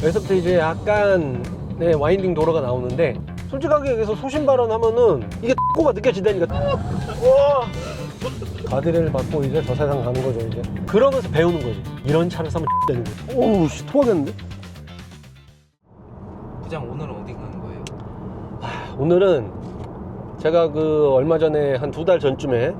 여기서부터 이제 약간 네, 와인딩 도로가 나오는데 솔직하게 여기서 소신 발언하면은 이게 꼬가 느껴진다니까. 와! 가드레를 받고 이제 저 세상 가는 거죠 이제. 그러면서 배우는 거지. 이런 차를 사면 되는 거지. 오우 씨 토하겠는데? 부장 오늘은 어디 가는 거예요? 오늘은 제가 그 얼마 전에 한 두 달 전쯤에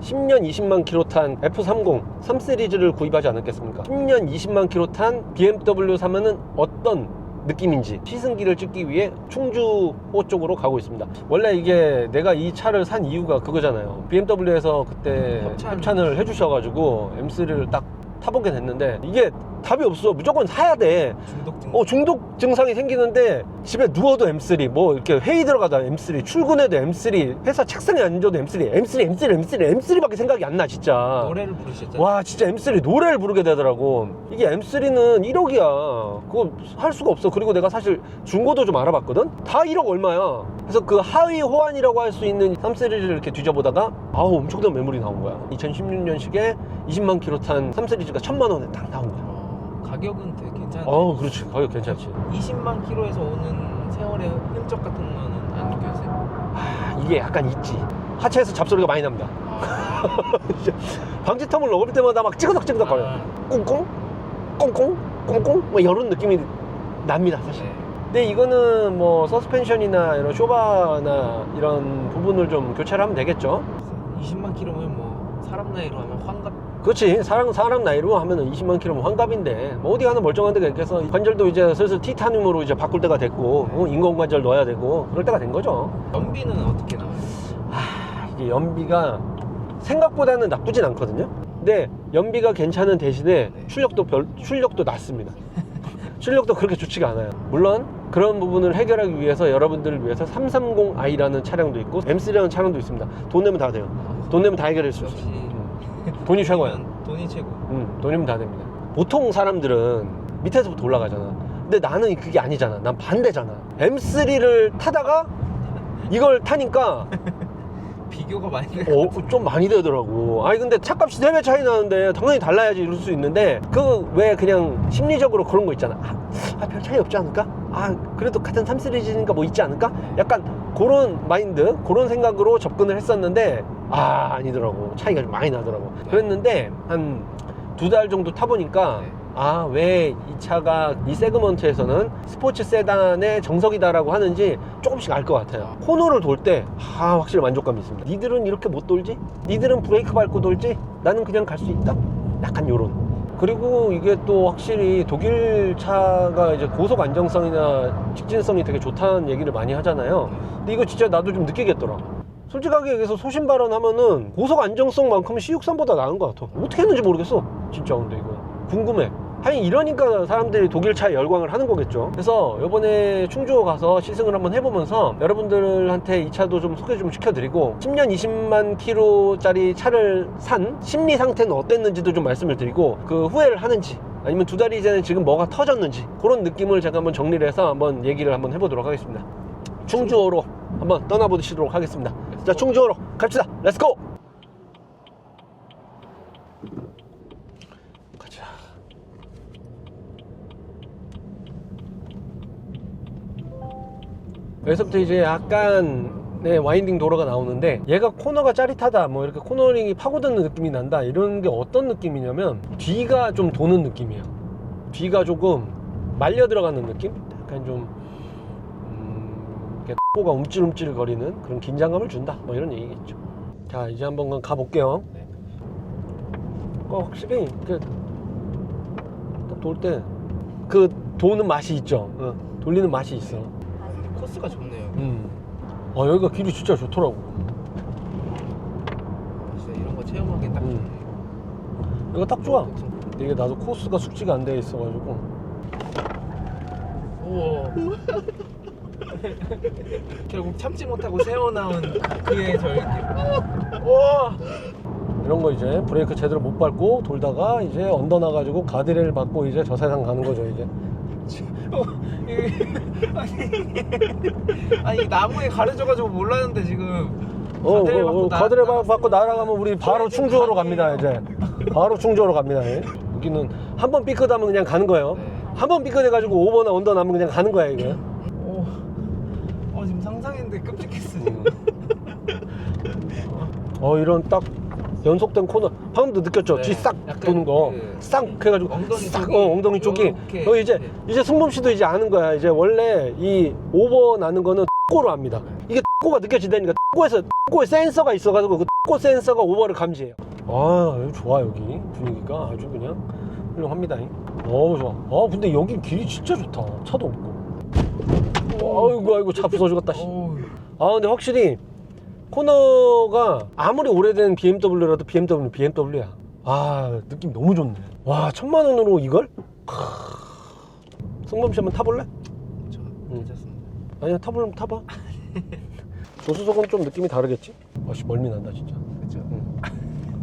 10년 20만 킬로 탄 F30 3 시리즈를 구입하지 않았겠습니까? 10년 20만 킬로 탄 BMW 사면은 어떤 느낌인지 시승기를 찍기 위해 충주호 쪽으로 가고 있습니다. 원래 이게 내가 이 차를 산 이유가 그거잖아요. BMW에서 그때 협찬. 협찬을 해주셔가지고 M3를 딱 타보게 됐는데 이게 답이 없어. 무조건 사야 돼. 중독 증 어, 중독 증상이 생기는데 집에 누워도 M3, 뭐 이렇게 회의 들어가다 M3, 출근해도 M3, 회사 책상에 앉아도 M3, M3, M3, M3, M3밖에 생각이 안 나, 진짜. 노래를 부르셨잖아요. 와, 진짜 M3 노래를 부르게 되더라고. 이게 M3는 1억이야. 그거 할 수가 없어. 그리고 내가 사실 중고도 좀 알아봤거든? 다 1억 얼마야. 그래서 그 하위 호환이라고 할 수 있는 3시리즈를 이렇게 뒤져보다가 아우, 엄청난 매물이 나온 거야. 2016년식에 20만 킬로 탄 3시리즈가 1000만 원에 딱 나온 거야. 어, 가격은 되게 괜찮아요. 어, 그렇지. 가격 괜찮지. 20만 킬로에서 오는 세월의 흔적 같은 거는 안 느껴지세요? 아, 이게 약간 있지. 하체에서 잡소리가 많이 납니다. 아, 방지턱을 넘을 때마다 막 찌그덕찌그덕 거려요. 아, 꽁꽁? 꽁꽁? 꽁꽁? 뭐 이런 느낌이 납니다, 사실. 네. 근데 이거는 뭐 서스펜션이나 이런 쇼바나 이런 부분을 좀 교체를 하면 되겠죠. 20만 킬로면 뭐 사람 나이로 하면 환갑 그렇지. 사람, 사람 나이로 하면은 20만 킬로면 환갑인데, 뭐 어디 가나 멀쩡한 데가 있겠어. 관절도 이제 슬슬 티타늄으로 이제 바꿀 때가 됐고, 어, 인공관절 넣어야 되고, 그럴 때가 된 거죠. 연비는 어떻게 나와요? 아, 이게 연비가 생각보다는 나쁘진 않거든요. 근데 연비가 괜찮은 대신에 네. 출력도 별 출력도 낮습니다. 출력도 그렇게 좋지가 않아요. 물론 그런 부분을 해결하기 위해서 여러분들을 위해서 330i라는 차량도 있고 M3라는 차량도 있습니다. 돈 내면 다 돼요. 돈 내면 다 해결할 수 있어요. 돈이 최고야. 돈이 최고. 음, 돈이면 다 됩니다. 보통 사람들은 밑에서부터 올라가잖아. 근데 나는 그게 아니잖아. 난 반대잖아. M3를 타다가 이걸 타니까 비교가 많이 돼. 어, 좀 많이 되더라고. 아니, 근데 차값이 3배 차이 나는데 당연히 달라야지 이럴 수 있는데 그 왜 그냥 심리적으로 그런 거 있잖아. 아, 아, 별 차이 없지 않을까? 아, 그래도 같은 3 시리즈니까 뭐 있지 않을까? 약간 그런 마인드, 그런 생각으로 접근을 했었는데 아, 아니더라고. 차이가 좀 많이 나더라고. 그랬는데 한 두 달 정도 타보니까 네. 아, 왜 이 차가 이 세그먼트에서는 스포츠 세단의 정석이다라고 하는지 조금씩 알 것 같아요. 코너를 돌 때, 아, 확실히 만족감이 있습니다. 니들은 이렇게 못 돌지? 니들은 브레이크 밟고 돌지? 나는 그냥 갈 수 있다? 약간 요런. 그리고 이게 또 확실히 독일 차가 이제 고속 안정성이나 직진성이 되게 좋다는 얘기를 많이 하잖아요. 근데 이거 진짜 나도 좀 느끼겠더라. 솔직하게 여기서 소신 발언하면은 고속 안정성만큼은 C63보다 나은 것 같아. 어떻게 했는지 모르겠어. 진짜 근데 이거 궁금해. 하긴 이러니까 사람들이 독일 차에 열광을 하는 거겠죠. 그래서 이번에 충주호 가서 시승을 한번 해보면서 여러분들한테 이 차도 좀 소개 좀 시켜드리고 10년 20만 킬로짜리 차를 산 심리 상태는 어땠는지도 좀 말씀을 드리고 그 후회를 하는지 아니면 두 달 이전에 지금 뭐가 터졌는지 그런 느낌을 제가 한번 정리를 해서 한번 얘기를 한번 해보도록 하겠습니다. 충주호로 한번 떠나보시도록 하겠습니다. 자, 충주호로 갑시다. 렛츠고! 여기서부터 이제 약간 네, 와인딩 도로가 나오는데 얘가 코너가 짜릿하다 뭐 이렇게 코너링이 파고드는 느낌이 난다 이런 게 어떤 느낌이냐면 뒤가 좀 도는 느낌이에요. 뒤가 조금 말려 들어가는 느낌? 약간 좀 음, 이렇게 가 움찔움찔 거리는 그런 긴장감을 준다 뭐 이런 얘기겠죠. 자 이제 한번 가볼게요. 네. 어, 확실히 그돌 때 그 도는 맛이 있죠? 어, 돌리는 맛이 있어 코스가 좋네요. 음. 아 여기가 길이 진짜 좋더라고. 진짜 이런 거 체험하기 딱 음. 좋네요. 여기가 딱 좋아. 엄청 이게 나도 코스가 숙지가 안 돼 있어가지고. 우와. 결국 참지 못하고 새어나온 그의 절기. 우와. 이런 거 이제 브레이크 제대로 못 밟고 돌다가 이제 언더 나가지고 가드레일 받고 이제 저 세상 가는 거죠 이제. 어, 아니, 아니 나무에 가려져가지고 몰랐는데 지금 어, 어, 어, 받- 나갔어. 받고 날아가면 우리 바로 충주호로. 갑니다 이제. 바로 충주호로 갑니다. 예. 여기는 한 번 삐끗하면 그냥 가는 거예요. 네. 한번 삐끗해가지고 오버나 언더 나면 그냥 가는 거야 이거. 오, 어 지금 상상했는데 끔찍했어 지금. 어 이런 딱 연속된 코너 방금도 느꼈죠? 네, 뒤 싹 약간 도는 거. 그싹 해가지고 엉덩이 싹 쪽이 어, 엉덩이 쪽이. 요렇게 어 이제 네. 이제 승범 씨도 이제 아는 거야. 이제 원래 이 오버 나는 거는 꼬로 합니다. 이게 꼬가 느껴지다니까 꼬에서 꼬에 센서가 있어가지고 그꼬 센서가 오버를 감지해요. 아 여기 좋아 여기 분위기가 아주 그냥 훌륭합니다. 어우 좋아. 아 근데 여기 길이 진짜 좋다. 차도 없고. 아이고 아이고 차. 씨. 어우, 아 근데 확실히 코너가 아무리 오래된 BMW라도 BMW BMW야. 아 느낌 너무 좋네. 와 천만 원으로 이걸? 크... 승범 씨 한번 타볼래? 저 괜찮습니다. 아니야 타보려면 타봐. 조수석은 좀 느낌이 다르겠지? 아씨 멀미 난다 진짜. 그렇죠.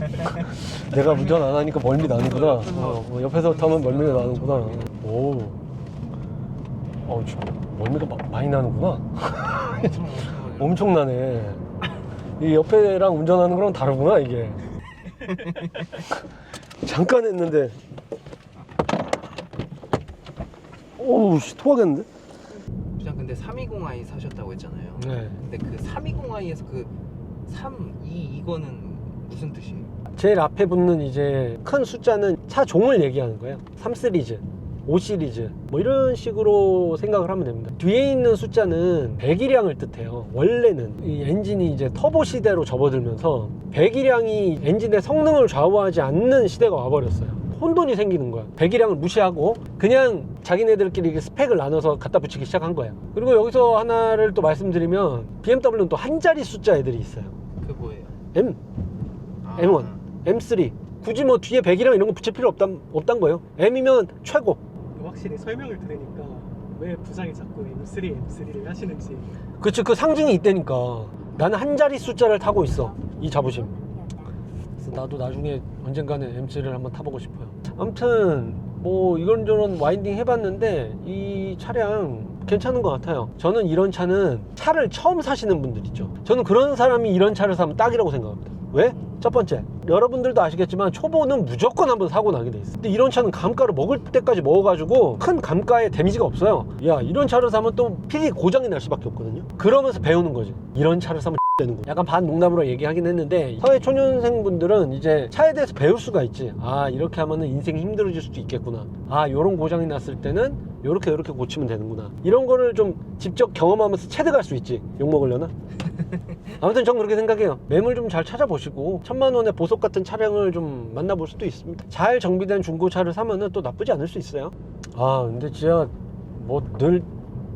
내가 운전 안 하니까 멀미 나는구나. 어, 어, 옆에서 타면 멀미가 나는구나. 오. 어, 저 멀미가 마- 많이 나는구나. 엄청 엄청 엄청나네. 이 옆에랑 운전하는 거랑 다르구나 이게. 잠깐 했는데. 오우 씨 토하겠는데? 그냥 근데 320i 사셨다고 했잖아요. 네. 근데 그 320i에서 그 3, 2 이거는 무슨 뜻이에요? 제일 앞에 붙는 이제 큰 숫자는 차 종을 얘기하는 거예요. 3 시리즈, 5 시리즈 뭐 이런 식으로 생각을 하면 됩니다. 뒤에 있는 숫자는 배기량을 뜻해요. 원래는 이 엔진이 이제 터보 시대로 접어들면서 배기량이 엔진의 성능을 좌우하지 않는 시대가 와버렸어요. 혼돈이 생기는 거야. 배기량을 무시하고 그냥 자기네들끼리 스펙을 나눠서 갖다 붙이기 시작한 거예요. 그리고 여기서 하나를 또 말씀드리면 BMW는 또 한 자리 숫자 애들이 있어요. 그 뭐예요? M, 아, M1, M3. 굳이 뭐 뒤에 100이랑 이런 거 붙일 필요 없단, 없단 거예요. M이면 최고. 확실히 설명을 들으니까 왜 부장이 자꾸 M3, M3를 하시는지 그치, 그 상징이 있다니까. 나는 한 자리 숫자를 타고 있어. 이 자부심. 그래서 나도 나중에 언젠가는 M3를 한번 타보고 싶어요. 아무튼, 뭐, 이런저런 와인딩 해봤는데, 이 차량 괜찮은 것 같아요. 저는 이런 차는 차를 처음 사시는 분들 있죠. 저는 그런 사람이 이런 차를 사면 딱이라고 생각합니다. 왜? 첫 번째, 여러분들도 아시겠지만 초보는 무조건 한번 사고 나게 돼 있어. 근데 이런 차는 감가를 먹을 때까지 먹어가지고 큰 감가에 데미지가 없어요. 야, 이런 차를 사면 또 필히 고장이 날 수밖에 없거든요. 그러면서 배우는 거지. 이런 차를 사면 되는 거. 약간 반 농담으로 얘기하긴 했는데 사회 초년생 분들은 이제 차에 대해서 배울 수가 있지. 아 이렇게 하면은 인생이 힘들어질 수도 있겠구나. 아 요런 고장이 났을 때는 요렇게 요렇게 고치면 되는구나. 이런 거를 좀 직접 경험하면서 체득할 수 있지. 욕 먹으려나? 아무튼 전 그렇게 생각해요. 매물 좀 잘 찾아보시고 천만 원의 보석 같은 차량을 좀 만나볼 수도 있습니다. 잘 정비된 중고차를 사면은 또 나쁘지 않을 수 있어요. 아 근데 진짜 뭐 늘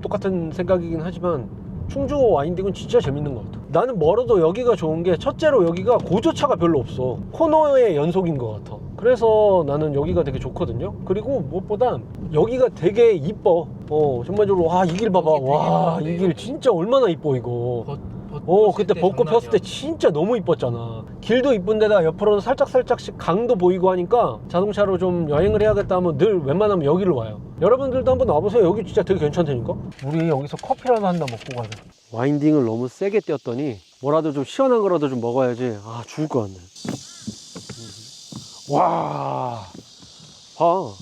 똑같은 생각이긴 하지만 충주 와인딩은 진짜 재밌는 것 같아. 나는 멀어도 여기가 좋은 게 첫째로 여기가 고저차가 별로 없어. 코너의 연속인 것 같아. 그래서 나는 여기가 되게 좋거든요. 그리고 무엇보다 여기가 되게 이뻐. 어 전반적으로 와 이 길 봐봐. 와 이 길. 진짜 얼마나 이뻐 이거. 어 그때 때 벚꽃 폈을 때 진짜 너무 이뻤잖아. 길도 이쁜데다 옆으로는 살짝 살짝씩 강도 보이고 하니까 자동차로 좀 여행을 해야겠다 하면 늘 웬만하면 여기를 와요. 여러분들도 한번 와보세요. 여기 진짜 되게 괜찮다니까? 우리 여기서 커피라도 한 잔 먹고 가자. 와인딩을 너무 세게 띄었더니 뭐라도 좀 시원한 거라도 좀 먹어야지. 아 죽을 것 같네. 와. 봐.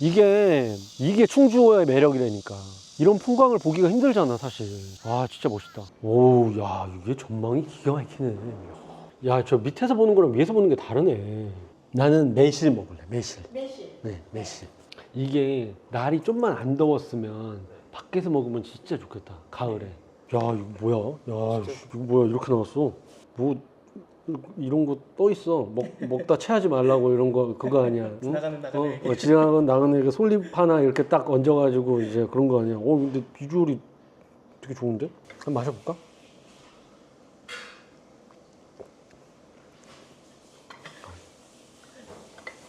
이게 이게 충주의 매력이라니까 이런 풍광을 보기가 힘들잖아 사실. 아 진짜 멋있다. 오야 이게 전망이 기가 막히네. 야 저 밑에서 보는 거랑 위에서 보는 게 다르네. 나는 매실 먹을래 매실. 매실. 네 매실. 이게 날이 좀만 안 더웠으면 밖에서 먹으면 진짜 좋겠다 가을에. 야 이거 뭐야? 야 이거 뭐야? 이렇게 나왔어? 뭐 이런 거떠 있어. 먹, 먹다 체하지 말라고 이런 거 그거 아니야. 응? 지나가는 나그네. 어, 어, 지나가는 나그네 솔잎 하나 이렇게 딱 얹어가지고 이제 그런 거 아니야. 어 근데 비주얼이 되게 좋은데? 한번 마셔볼까?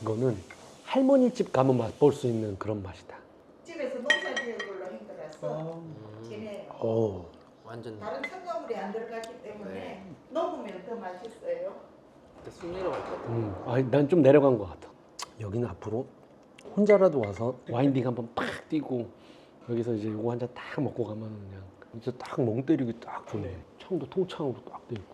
이거는 할머니 집 가면 맛볼 수 있는 그런 맛이다. 집에서 농사 지은 걸로 한 거라서 걔네 오 완전 다른 첨가물이 안 들어갔기 때문에 네. 녹으면 더 맛있어요. 쑥 내려갈 것 같아요. 음, 아니, 난 좀 내려간 것 같아. 여기는 앞으로 혼자라도 와서 와인딩 한번 팍 뛰고 여기서 이제 요거 한 잔 딱 먹고 가면 그냥 진짜 딱 멍 때리기 딱 좋네. 네. 창도 통창으로 딱돼 있고.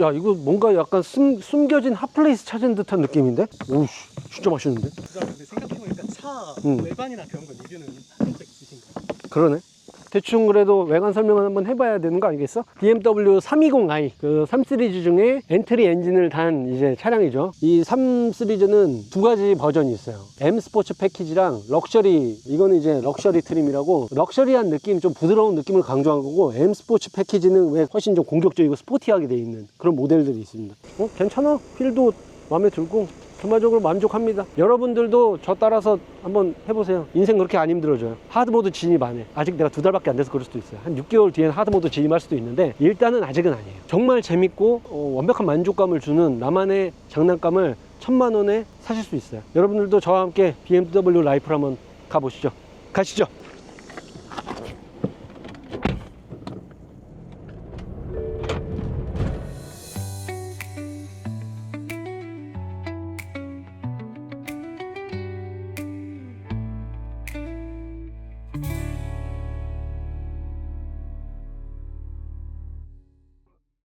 야 이거 뭔가 약간 숨, 숨겨진 핫플레이스 찾은 듯한 느낌인데? 오우씨 진짜 맛있는데? 부장 근데 생각해보니까 차 음. 외관이나 그런 거 리뷰는 하신 적 있으신가요? 그러네. 대충 그래도 외관 설명을 한번 해봐야 되는 거 아니겠어? BMW 320i 그 3 시리즈 중에 엔트리 엔진을 단 이제 차량이죠. 이 3 시리즈는 두 가지 버전이 있어요. M 스포츠 패키지랑 럭셔리 이거는 이제 럭셔리 트림이라고 럭셔리한 느낌, 좀 부드러운 느낌을 강조한 거고 M 스포츠 패키지는 왜 훨씬 좀 공격적이고 스포티하게 돼 있는 그런 모델들이 있습니다. 어 괜찮아. 휠도 마음에 들고 전반적으로 만족합니다. 여러분들도 저 따라서 한번 해보세요. 인생 그렇게 안 힘들어져요. 하드모드 진입 안 해. 아직 내가 두 달밖에 안 돼서 그럴 수도 있어요. 한 6개월 뒤엔 하드모드 진입할 수도 있는데 일단은 아직은 아니에요. 정말 재밌고 어, 완벽한 만족감을 주는 나만의 장난감을 천만 원에 사실 수 있어요. 여러분들도 저와 함께 BMW 라이프를 한번 가보시죠. 가시죠.